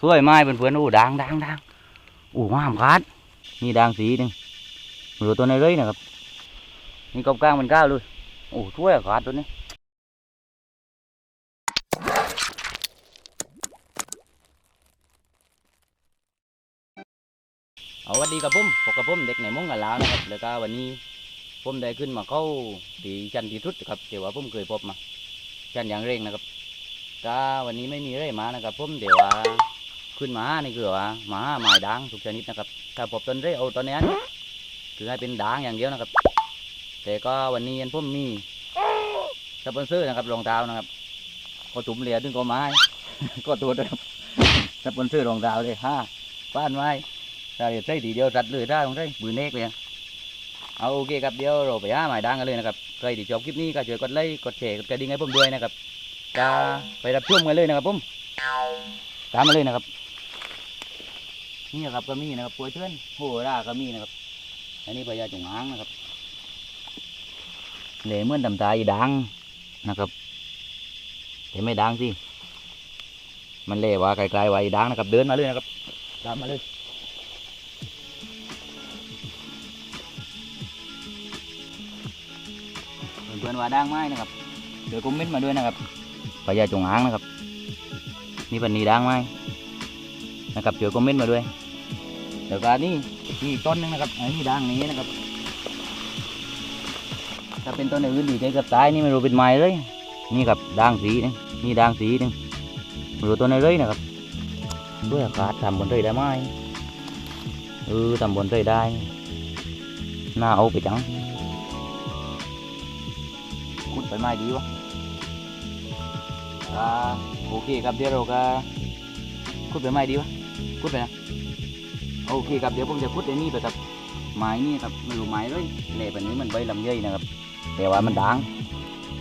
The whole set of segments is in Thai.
สวยไม้เพื่อนๆโอ้ด่างด่างด่างโอ้งามคัดนี่ด่างสีหนึ่งเหลือตัวในเลยนะครับนี่กบกลางมันก้าวเลยโอ้สวยอะคัดตัวนี้เอาวัสดีกับผมพบกับผมเด็กในมงกันแล้วนะครับแล้วก็วันนี้ผมได้ขึ้นมาเข้าที่ชั้นที่ทุดครับเดี๋ยวว่าผมเคยพบมาชันอย่างเร่งนะครับก็วันนี้ไม่มีอะไรมานะครับผมเดี๋ยวว่า ขึ้นมานี่คือว่าหมาหมายด่างทุกชนิดนะครับ ถ้าพบต้นได้เอาตอนนี้คือให้เป็นด่างอย่างเดียวนะครับ แต่ก็วันนี้ยันผมมีสปอนเซอร์นะครับรองเท้านะครับก็ถุมเหลียดึงก็ไม้ก็ตัวเดิมสปอนเซอร์รองเท้าเลยห้าป้านไม้ถ้าเดี๋ยวใส่ทีเดียวจัดเลยได้ตรงได้บือเนกเลยเอาโอเคครับเดี๋ยวเราไปหาหมายด่างกันเลยนะครับใครที่ชอบคลิปนี้ก็ช่วยกดไลค์กดแชร์กดกระดิ่งให้ผมด้วยนะครับจะไปรับชมกันเลยนะครับผมตามมาเลยนะครับ นี่นะครับก็มีนะครับปวยเทือนโหราก็มีนะครับ อันนี้พญาจงอางนะครับเหล่เมื่อนตำตาอีดังนะครับแต่ไม่ดังสิมันเล่ว่าไกลๆว่าอีดังนะครับ เดินมาเลยนะครับตามมาเลยเพื่อนๆว่าดังไหมนะครับเดี๋ยวคอมเมนต์มาด้วยนะครับพญาจงอางนะครับนี่ปันนี้ดังไหมนะครับเดี๋ยวคอมเมนต์มาด้วย เดี๋ยวก็นี่นี่ต้นหนึงนะครับอันนี้ดังนี้นะครับ ถ้าเป็นต้นอื่นดีใจเกับตายนี่ไม่รู้เป็นไม้เลย นี่ครับด่างสีนี่นี่ด่างสีนึงไม่รู้ต้นไหนเลยนะครับด้วยอากาศทำบนเรยได้ไหมเออทำบนเรยได้น่าเอาไปจังขุดไปไม้ดีวะอ่าโอเคครับเดี๋ยวเราก็ขุดไปไม้ดีวะขุดไปนะ โอเคครับเดี๋ยวผมจะขุดไอ้นี่ไปครับไม้นี่ครับไม่รู้ไม้เลยเละแบบนี้มันใบลำไยนะครับ แต่ว่ามันด่าง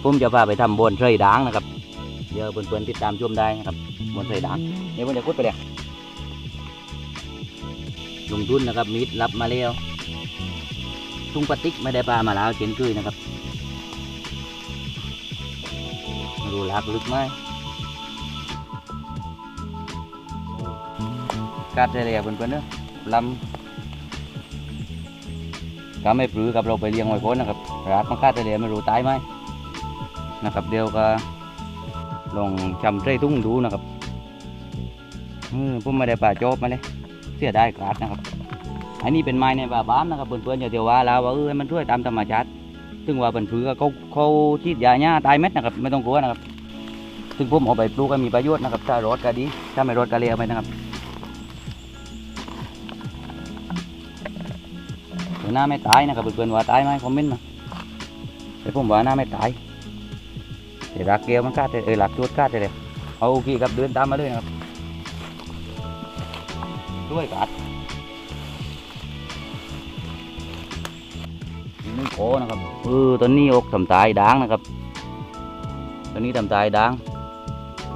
ผมจะพาไปทำบนไส้ด่างนะครับเดี๋ยวเพื่อนๆติดตามชมได้นะครับบนไส้ด่างเดี๋ยวผมจะขุดไปเลยลงทุนนะครับมิดรับมาแล้วทุ่งปติกไม่ได้ปลามาแล้วเช่นเคยนะครับไม่รู้ลักลึกไหมกัดได้เลยเพื่อนๆเนอะ ลำก็ไม่ปลื้อกับเราไปเลี้ยงไว้พ้นนะครับรักมันกัดได้เลยไม่รู้ตายไหมนะครับ เดี๋ยวก็ลองจำใส่ตุ้งดูนะครับเออผมไม่ได้ป่าโจบมาเลยเสียได้กัดนะครับ อันนี้เป็นไม้ในป่าบ้ามนะครับเพื่อนๆอย่าเดี๋ยวว่าแล้วว่าเออมันช่วยตามธรรมชาติซึ่งว่าเป็นผือเขาเขาฉีดยาหญ้าตายเม็ดนะครับ ไม่ต้องกลัวนะครับ ซึ่งผมเอาไปปลูกก็มีประโยชน์นะครับถ้ารดก็ดีถ้าไม่รดก็เลี้ยงไปนะครับ หน้าไม่ตายนะครับเพื่อนๆว่าตายไหมคอมเมนต์มาแต่ผมว่าหน้าไม่ตายแต่รักเกลียวมันกล้าดเออรักจุดกล้าดเลยเอาโอเคครับเดินตามมาเลยนะครับด้วยกัดนี่นึ่งโคนะครับเออตอนนี้อกทำตายด่างนะครับ ตอนนี้ทำตายด่าง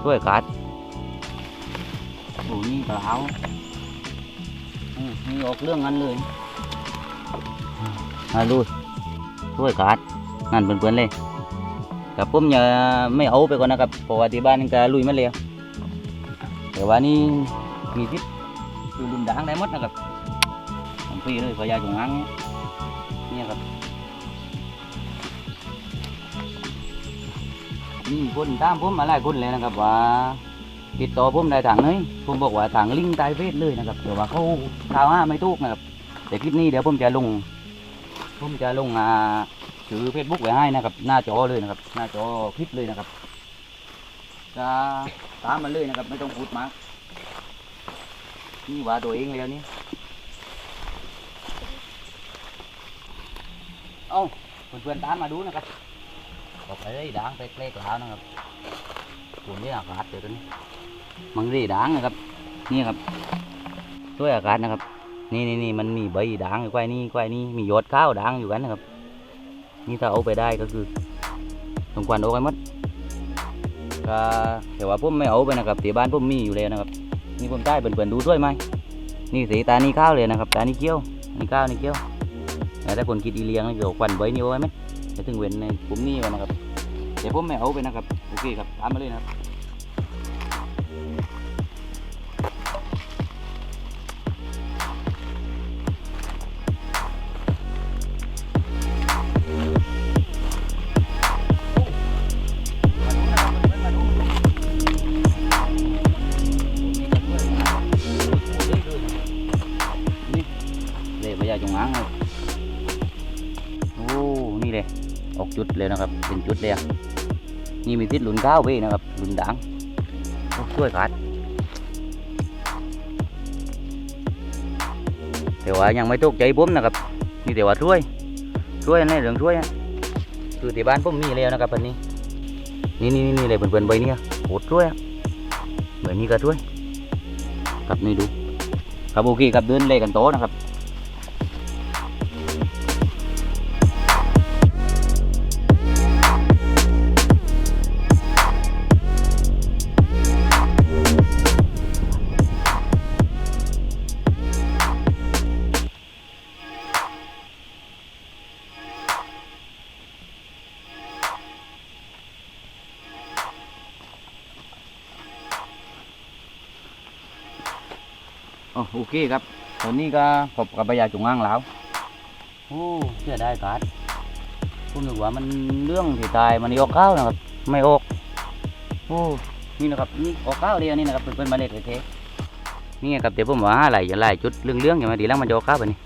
ช่วยกัดโอ้นี่เปล่าอืมนี่ออกเรื่องนั้นเลย มาดูช่วยกัดนั่นเพื่อนๆเลยแต่ผมอย่าไม่เอาไปก่อนนะครับเพราะว่าที่บ้านนี่ก็ลุยมาแล้วแต่ว่านี่มีทิศคือลุมด่างได้หมดนะครับของฟรีเลยพยาจงอางเนี่ยเนี่ยครับนี่คนตามผมมาหลายคนเลยนะครับว่าติดต่อผมได้ทางนี้ผมบอกว่าทางลิงก์ใต้เฟซเลยนะครับเดี๋ยวว่าเขาข่าวห้าไม่ถูกนะครับแต่คลิปนี้เดี๋ยวผมจะลง ผมจะลงอ่าถือเฟซบุ๊กไว้ให้นะครับ หน้าจอเลยนะครับ หน้าจอคลิปเลยนะครับ จะตามมาเลยนะครับ ไม่ต้องพูดมากนี่ว่าตัวเองแล้วนี่เอ้าเพื่อนๆตามมาดูนะครับบอกไปเลยด่างไปเกล้ๆแล้วนะครับผมนี่อากาศเดี๋ยวตอนนี้มังรีด่างนะครับ นี่ครับช่วยอากาศนะครับ นี่นี่นี่มันมีใบด่างอยู่ใกล้นี่ใกล้นี่มียอดข้าวด่างอยู่กันนะครับ นี่ถ้าเอาไปได้ก็คือต้องควันเอาไปหมดก็แต่ว่าผมไม่เอาไปนะครับที่บ้านผมมีอยู่แล้วนะครับนี่ผมใต้เปิ่นๆดูด้วยไหมนี่สีตานี่ข้าวเลยนะครับตานี่เกี้ยวนี่ข้าวนี่เกี้ยวแต่คนคิดอีเลียงเดี๋ยวควันใบนี่เอาไว้ไหมจะถึงเว้นในผมนี่ไว้นะครับแต่ผมไม่เอาไปนะครับโอเคครับตามมาเลยนะครับ จงอางครับโอ้นี่เลยออกจุดเลยนะครับเป็นจุดเลยนี่มีทิศหลุนข้าวเว้นะครับหลุนด่างช่วยขาดแต่ว่ายังไม่ตกใจบุ้มนะครับนี่แต่ว่าช่วย ช่วยในเรื่องช่วยคือที่บ้านผมมีแล้วนะครับวันนี้ นี่นี่นี่เลยเพื่อนๆใบนี้โหดช่วยเหมือนนี้ก็ช่วยครับนี่ดูครับโอเคครับเดินเลยกันโตนะครับ โอเคครับตอนนี้ก็พบกับปยาจุงอ่างแล้วโอ้เสียดายการ์ดผมนึกว่ามันเรื่องที่ตายมันออกข้าวนะครับ ไม่ออกโอ้นี่นะครับนี่ออกข้าวเดียวนี่นะครับเป็นเป็นเมล็ดเลยเทนี่ครับเดี๋ยวผมว่าหลายหลายจุดเรื่องๆอย่างมาดีแล้วมันจะออกข้าวไปนี่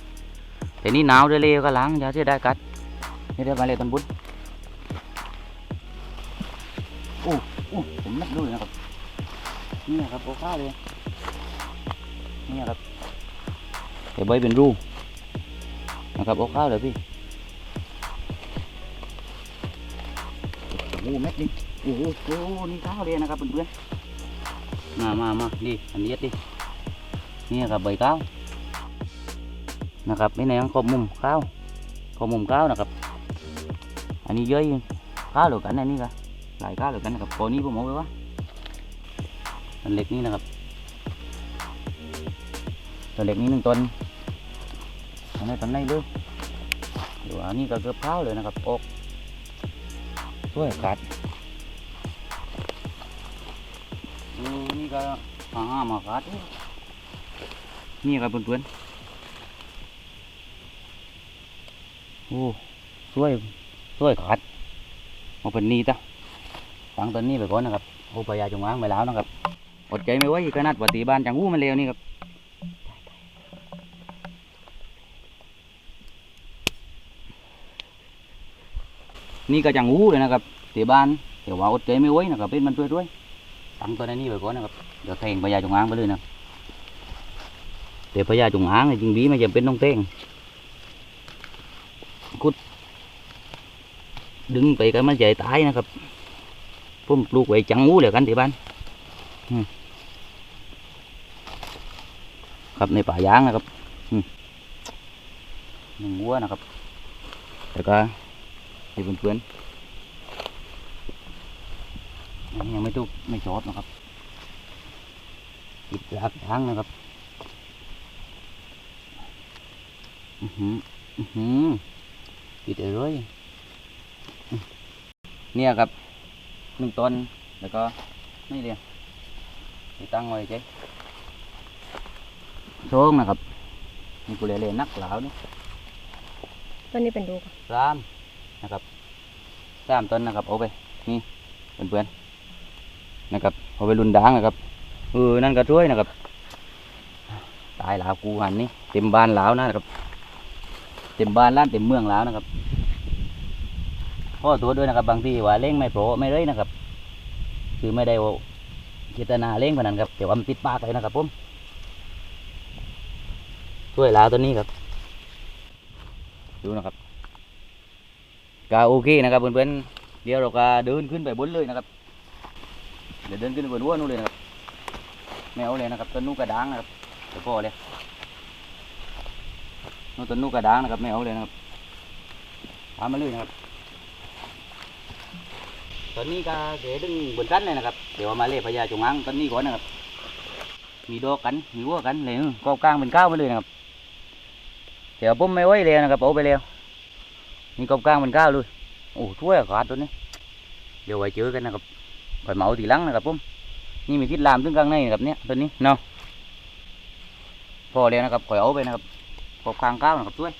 แต่นี่หนาวด้วยเลยก็ล้างยาเสียดายการ์ดนี่ได้เมล็ดต้นบุญโอ้โอ้ผมนับดูเลยนะครับนี่นะครับออกข้าวเลย นี่ครับเดี๋ยวใบเป็นรูนะครับเอาข้าวเลยพี่โอ้เม็ดนี่โอ้โหโอ้หนี่ข้าวเลยนะครับเพื่อนๆมามามาดิอันนี้ดินี่ครับใบข้าวนะครับนี่ในขอบมุมข้าวขอบมุมข้าวนะครับ อันนี้เยอะอยู่ข้าวเหลือกันอันนี้ก็หลายข้าวเหลือกันนะครับพอนี้ผมเอาไปว่าอันเล็กนี่นะครับ ตัวเล็กนี้หนึ่งต้นอันนี้ต้นไหนด้วยเดี๋ยวอันนี้ก็เกือบเท้าเลยนะครับอกช่วยกัดอืมนี่ก็อาหามากัดนี่ครับเพื่อนๆโอ้ช่วยช่วยกัดมาเป็นนี่ตะฟังต้นนี้ไปก่อนนะครับโอ้ปยาจงวางไปแล้วนะครับอดใจไม่ไหวขนาดปฏิบ้านจังหู้มันเร็วนี่ครับ นี่ก็จังหูเลยนะครับเตีบ้านเดี๋ยวว่าอดใจไม่ไหวนะครับเป็นมันเพื่อด้วยตั้งตัวในนี้ไปก่อนนะครับเดี๋ยวแทงพญาจงอางไปเลยนะเดี๋ยวพญาจงอางเนี่ยจริงดีไม่จำเป็นต้องเต้งคุด ดึงไปกันมันใหญ่ตายนะครับผมปลูกไว้จังหูเลยกันที่บ้านครับในป่ายางนะครับหนึ่งวัวนะครับแล้วก็ ให้เพื่อนๆอันนี้ยังไม่ตุกไม่จอดนะครับปิดหลักทางนะครับ อือหือ อือหือปิดเลยอื้อเนี่ยครับหนึ่งต้นแล้วก็นี่เดียวที่ตั้งไว้เจ๊โชงนะครับ นี่กูเล่นๆนักเหลานี่ต้นนี้เป็นดูก่อนสาม นะครับสามต้นนะครับเอาไปนี่เพื่อนๆนะครับเอาไปรุนด่างนะครับเออนั่นก็ช่วยนะครับ ตายหลาวกูหันนี่เต็มบ้านหลาวนะครับ เต็มบ้านล้านเต็มเมืองหลาวนะครับพ่อตัวด้วยนะครับ บางทีว่าเล่งไม่โปรไม่เลยนะครับ คือไม่ได้เจตนาเล่งพนันครับแต่ว่ามันติดปากเลยนะครับผมช่วยหลาวตัวนี้ครับ ดูนะครับ ก็โอเคนะครับเพื่อนๆเดี๋ยวเราก็เดินขึ้นไปบนเลยนะครับ เดี๋ยวเดินขึ้นบนวัวนู่นเลยนะครับไม่เลยนะครับต้นนูกกระด้างนะครับเดี๋ยวพอเลยนู่นต้นนูกกระด้างนะครับไม่เลยนะครับตามมาเลยนะครับตอนนี้ก็เกดึงบนกันเลยนะครับเดี๋ยวเอามาเล่พญาจงอางต้นนี้ก่อนนะครับ มีดอกกันมีวัวกันเลยก็กลางเป็นก้าวมาเลยนะครับเดี๋ยวผมไม่ไหวเลยนะครับเอาไปแล้ว นี่กบกลางมันก้าวเลยโอ้ช่วยขาดตัวนี้เดี๋ยวไว้เจอกันนะครับข่อยเหมาทีลังนะครับผมนี่มีทิศลามถึงกลางในนะครับเนี่ยตัวนี้เนาะพอแล้วนะครับข่อยเอาไปนะครับกบกลางก้าวนะครับช่วย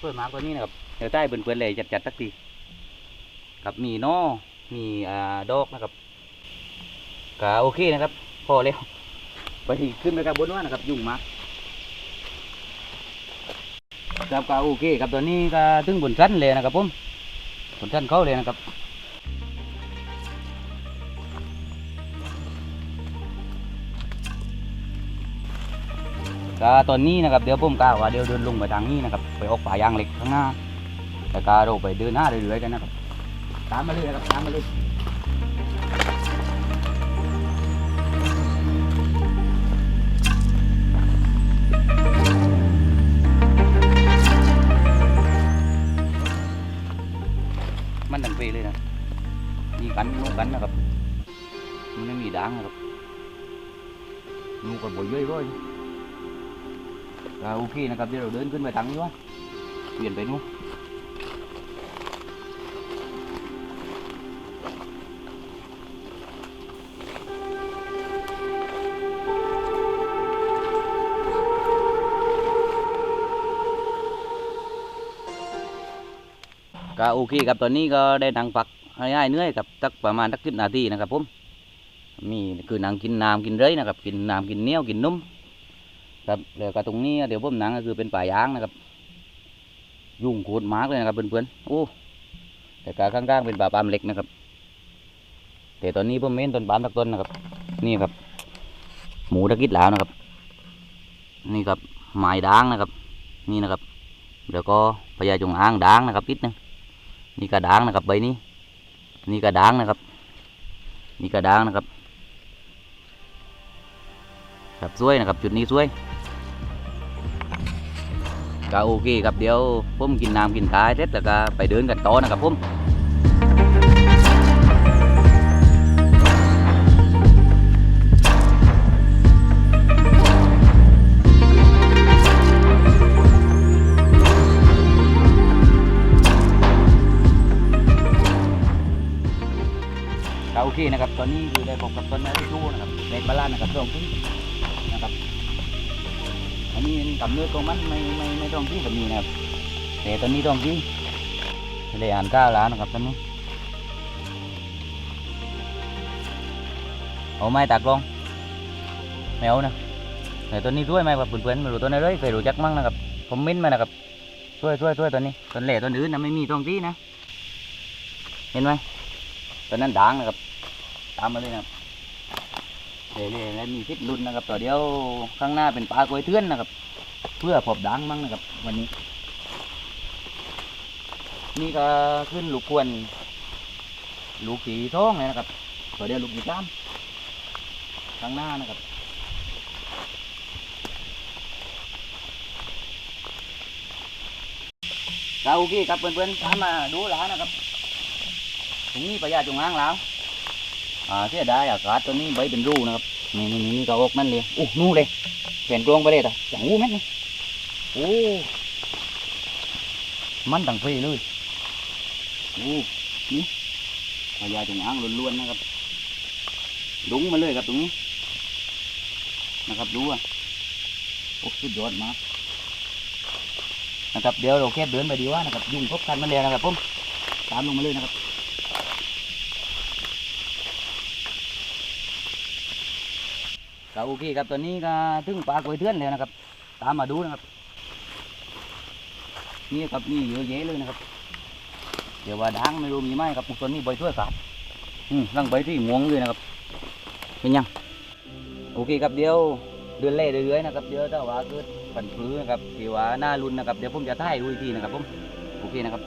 ช่วยมาตัวนี้นะครับเดี๋ยวใต้เปื่อนๆเลยจัดๆสักทีกับมีนอมีอ่าดอกนะครับก็โอเคนะครับ พอแล้วไปขึ้นไปกับบนว่านะครับยุ่งมาก ครับก็โอเคครับตอนนี้ก็ถึงบนชั้นเลยนะครับผมคนท่านเขาเลยนะครับก็ตอนนี้นะครับเดี๋ยวผมกล่าวว่าเดี๋ยวเดินลงไปทางนี้นะครับไปออกป่ายางเหล็กข้างหน้าแต่ก็เราไปเดินหน้าเรื่อยๆกันนะครับตามมาเลยนะครับตามมาเลย มันดังเปเลยนะมีกันนูกันนะครับ มันไม่มีด่างนะครับนูกับบ่อยเย้ยร้อยเราโอเคนะครับเดี๋ยวเราเดินขึ้นไปทางนี้วะเปลี่ยนไปนู้น ก็โอเคครับตอนนี้ก็ได้นังพักให้หายเนื่อครับสักประมาณสักสิบนาทีนะครับผมมีคือนังกินน้ำกินเลยนะครับกินน้ำกินเนี้ยวกินนุ่มครับแล้วก็ตรงนี้เดี๋ยวผมหนังก็คือเป็นป่ายางนะครับ ยุ่งโคตรมากเลยนะครับเพื่อนๆโอ้แต่กาข้างๆเป็นป่าปามเล็กนะครับ แต่ตอนนี้ผมเห็นต้นปาล์มตักต้นนะครับ นี่ครับ หมูตะกิดแล้วนะครับ นี่ครับไม้ด่างนะครับ นี่นะครับ แล้วก็พญาจงอางด่างนะครับนิดนึง นี่กระด่างนะครับใบนี้ นี่กระด่างนะครับ นี่กระด่างนะครับ ครับสวยนะครับ จุดนี้สวยก็โอเคครับเดี๋ยวผมกินน้ำกินทายเสร็จแล้วก็ไปเดินกันต่อนะครับผม เคนะครับตอนนี้คือได้พบกับต้นไม้ที่ชูนะครับในบ้านนะครับตรงที่นะครับอันนี้เป็นกำเนิดของมันไม่ไม่ไม่ต้องที่แบบนี้นะครับแต่ตอนนี้ต้องที่เลยอ่านก้าวแล้วนะครับตอนนี้เอาไม้ตากลงไม่เอานะแต่ตอนนี้ช่วยไหมครับเพื่อนๆไม่รู้ตัวไหนเลยเคยรู้จักมั้งนะครับผมมิ้นมานะครับช่วยช่วยช่วยตอนนี้ตอนเหล่ตอนอื่นนะไม่มีตรงที่นะเห็นไหมตอนนั้นด่างนะครับ ตามมาเลยนะครับเดี๋ยๆแล้วมีพิษรุนนะครับต่อเดียวข้างหน้าเป็นปลากล้วยเทือนนะครับ เพื่อพบดังมั้งนะครับ วันนี้ นี่ก็ขึ้นลูกควนลูกสีท้องเลยนะครับต่อเดียวลูกสีจ้ามข้างหน้านะครับเราโอเคครับเพื่อนๆตามมาดูหลานนะครับตรงนี้ปลายาจงอ้างแล้ว อ่าเสียดายอากาศตัวนี้ใบเป็นรูนะครับนี่นี่นี่ก็ออกนั่นเลยโอ้นู่นเลยเปลี่ยนกลวงไปเลยอะอย่างงูแม่นนี่โอ้มันต่างเพเลยโอ้นี่พญาจงอางล้วนๆนะครับดุงมาเลยครับตรงนี้ นะครับดูอะโอ้สุดยอดมากนะครับเดี๋ยวเราแค่เดินไปดีว่านะครับ ยุ่งครบกันมาเลยนะครับผมตามลงมาเลยนะครับ ก็โอเคครับตอนนี้ก็ถึงปลากล้วยเทือนแล้วนะครับ ตามมาดูนะครับ นี่ครับนี่เยอะแยะเลยนะครับ เดี๋ยวว่าด่างไม่รู้มีไหมครับตอนนี้ใบช่วยขาดอืมรังใบที่งวงเลยนะครับ เป็นยัง โอเคครับเดี๋ยวเดือนเล่เรื่อยๆนะครับเดี๋ยวถ้าว่าเกิดผันผือนะครับที่ว่าหน้ารุนนะครับเดี๋ยวผมจะถ่ายดูอีกทีนะครับผมโอเคนะครับ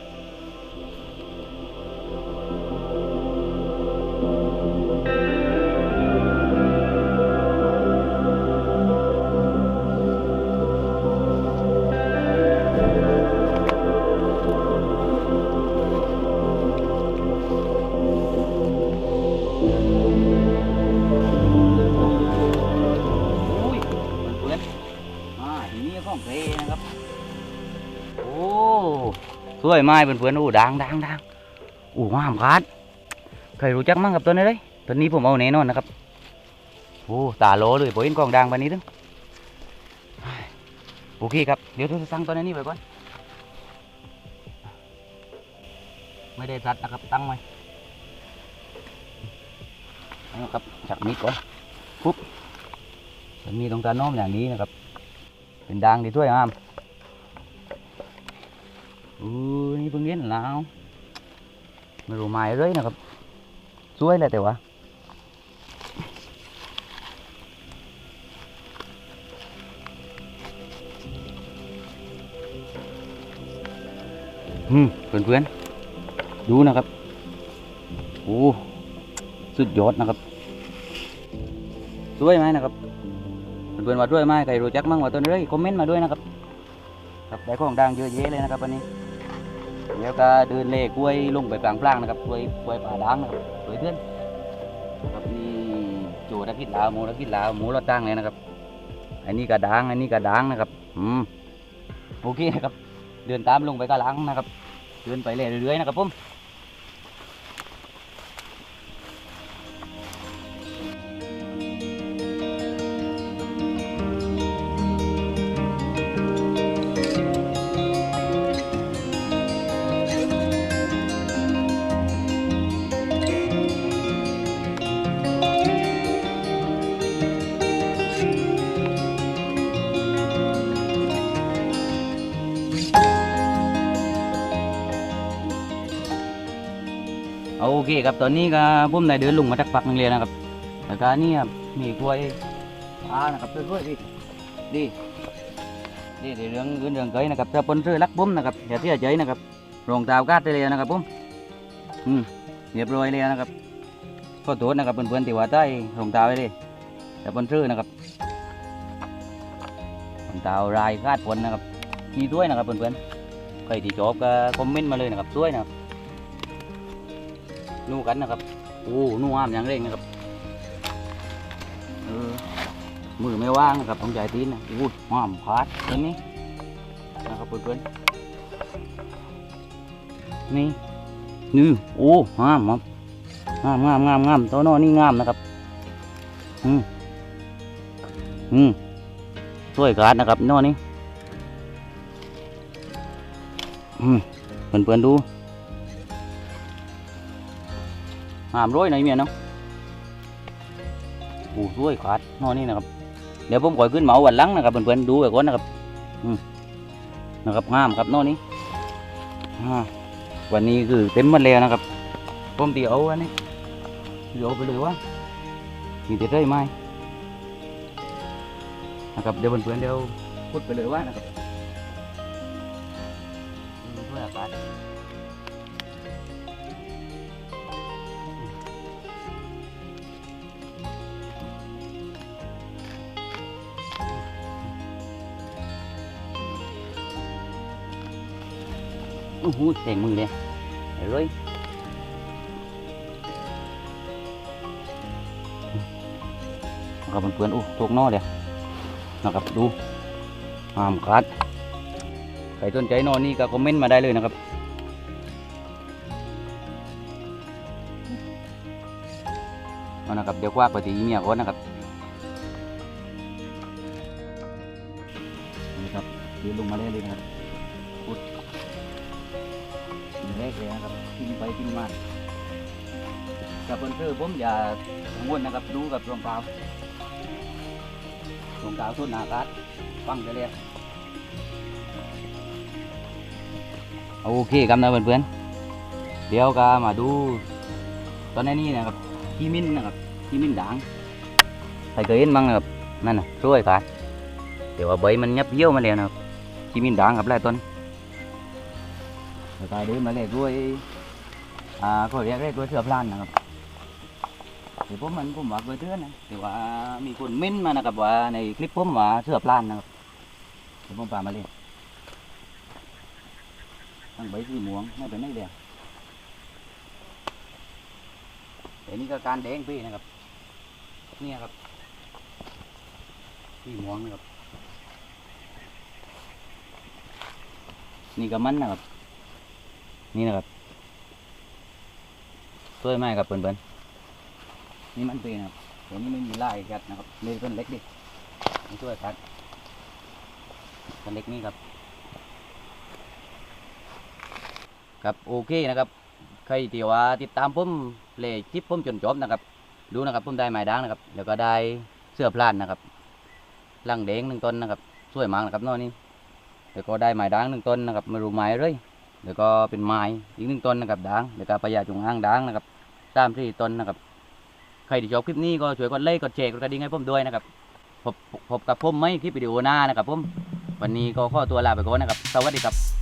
สวยไม้เพื่อนๆโอ้ดังดังดังโอ้งามคัดใครรู้จักมั้งกับตัวนี้เลยตัวนี้ผมเอาแน่นอนนะครับโอ้ตาโลเลยผมเห็นกองดังแบบนี้ตึงโอเคครับเดี๋ยวเราสั่งตัวนี้ไปก่อนไม่ได้ตัดนะครับตั้งไว้เอาครับจับมีดก่อนมันมีตรงตาน้อมอย่างนี้นะครับ เป็นดังดีด้วยอามอู้นี่เพิ่งเห็นแล้วไม่รู้ไม้เลยนะครับสวยเลยแต่ว่าอืมเพื่อนๆดูนะครับโอ้สุดยอดนะครับสวยไหมนะครับเพื่อนๆว่าสวยไหมใครรู้จักมั่งว่าต้นเลยคอมเมนต์มาด้วยนะครับครับได้ของดังเยอะแยะเลยนะครับวันนี้ เดี๋ยวก็เดินเล่กล้วยลงไปกลางพลางนะครับกล้วยกล้วยป่าด้างนะครับกล้วยเพื่อนครับนี่โจตะกิดลาวหมูตะกิดลาวหมูรถตั้งเลยนะครับ อันนี้กระด้างอันนี้กระด้างนะครับอืมโอเคนะครับ เดินตามลงไปกระลังนะครับ เดินไปเรื่อยๆนะครับผม โอเคครับตอนนี้ก็ผมได้เดินลงมาจากปักนึงเลยนะครับแล้วก็นี่ครับมีกล้วยอ่านะครับกล้วยๆดิดีนี่ในเรื่องเรื่องเรื่องเกยนะครับถ้าปนซื้อรักผมนะครับอย่าเสียใจนะครับรองเท้ากาดได้เลยนะครับผมอืมเรียบร้อยเลยนะครับก็โทษนะครับเพื่อนๆที่ว่าใต้รองเท้าไว้เลยแต่ปนซื้อนะครับรองเท้ารายคาดผลนะครับมีด้วยนะครับเพื่อนๆใครที่ชอบก็คอมเมนต์มาเลยนะครับด้วยนะครับ นู่กันนะครับโอ้นู่อ้ามอย่างเร่งนะครับเออมือไม่ว่างนะครับต้องใจตีนนะอู้อ้ามพาดตรงนี้นะครับเพื่อนๆนี่นี่โอ้งามครับงามงามงามงามตัวนอนี่งามนะครับ อืมอืมสวยการดนะครับนอนี่อืมเพื่อนๆดู หามร้อยหน่อยเมียเนาะโอ้ร้อยขาดนอนนี่นะครับ เดี๋ยวผมก่อยขึ้นเหมาวันลังนะครับเพื่อนๆดูไปก่อนนะครับอืนะครับงามครับนอนนี้วันนี้คือเต็มหมดแล้วนะครับผมตีเอาอันนี้เดี๋ยวเอาไปเลยว่ามีแต่ได้ไหมนะครับเดี๋ยวเพื่อนๆเดี๋ยวพูดไปเลยว่านะครับ อ้เต็มมือเลยเดี๋ยวเลยนะครับเพื่อนๆโอ้ตกนอเดียวนะครับดูหามคัดใครสนใจนอนนี่ก็คอมเมนต์มาได้เลยนะครับเอานะครับเดี๋ยวควักไปตีเมียก่อนนะครับนี่ครับเดี๋ยวลงมาได้เลยนะครับ กเลยนะครับกินไปกินมากับเพื่อนคือผมอย่ากังวลนะครับดูกับรองเท้ารองเท้าสุดหนาคัดฟังไปเลยโอเคครับนะเพื่อนๆเดี๋ยวก็มาดู ตอนนี้นะครับขี้มิ้นนะครับขี้มิ้นด่างใครเคยเห็นบ้างนะครับนั่นน่ะช่วยคัดเดี๋ยวว่าใบมันยับเยี่ยวมาแล้วนะครับขี้มิ้นด่างกับหลายต้น แล้วก็เดินมาเลยด้วยอ่าเขาเรียกเรียกด้วยเสือพลานนะครับเดี๋ยวผมมันผมว่าด้วยเทือนนะแต่ว่ามีคนเม้นมานะครับว่าในคลิปผมว่าเสือพลานนะครับเดี๋ยวผมพามาเลยตั้งใบสีม่วงไม่เป็นไรเดียวแต่นี่ก็การแดงพี่นะครับเนี่ยครับสีม่วงนะครับนี่ก็มันนะครับ นี่นะครับช่วยไหมครับเพื่อนๆนี่มันเป็นะครับตัวนี้ไม่มีลายกัดนะครับเลยต้นเล็กดินี่ช่วยกัดต้นเล็กนี่ครับ ครับโอเคนะครับ ใครที่ว่าติดตามผมเลยคลิปผมจนจบนะครับ ดูนะครับผมได้ไม้ด่างนะครับ แล้วก็ได้เสื้อพลานนะครับลังแดงหนึ่งต้นนะครับสวยมากนะครับนอนี่แล้วก็ได้ไม้ด่างหนึ่งต้นนะครับไม่รู้ไม้เลย แล้วก็เป็นไม้อีกหนึ่งต้นนะครับด่างแล้วก็พญาจงอ้างด่างนะครับสามสี่ต้นนะครับ ใครที่ชอบคลิปนี้ก็ช่วยกดไลค์กดแชร์กดกระดิ่งให้ผมด้วยนะครับพบพบกับผมไหมคลิปวิดีโอหน้านะครับผมวันนี้ก็ขอตัวลาไปก่อนนะครับ สวัสดีครับ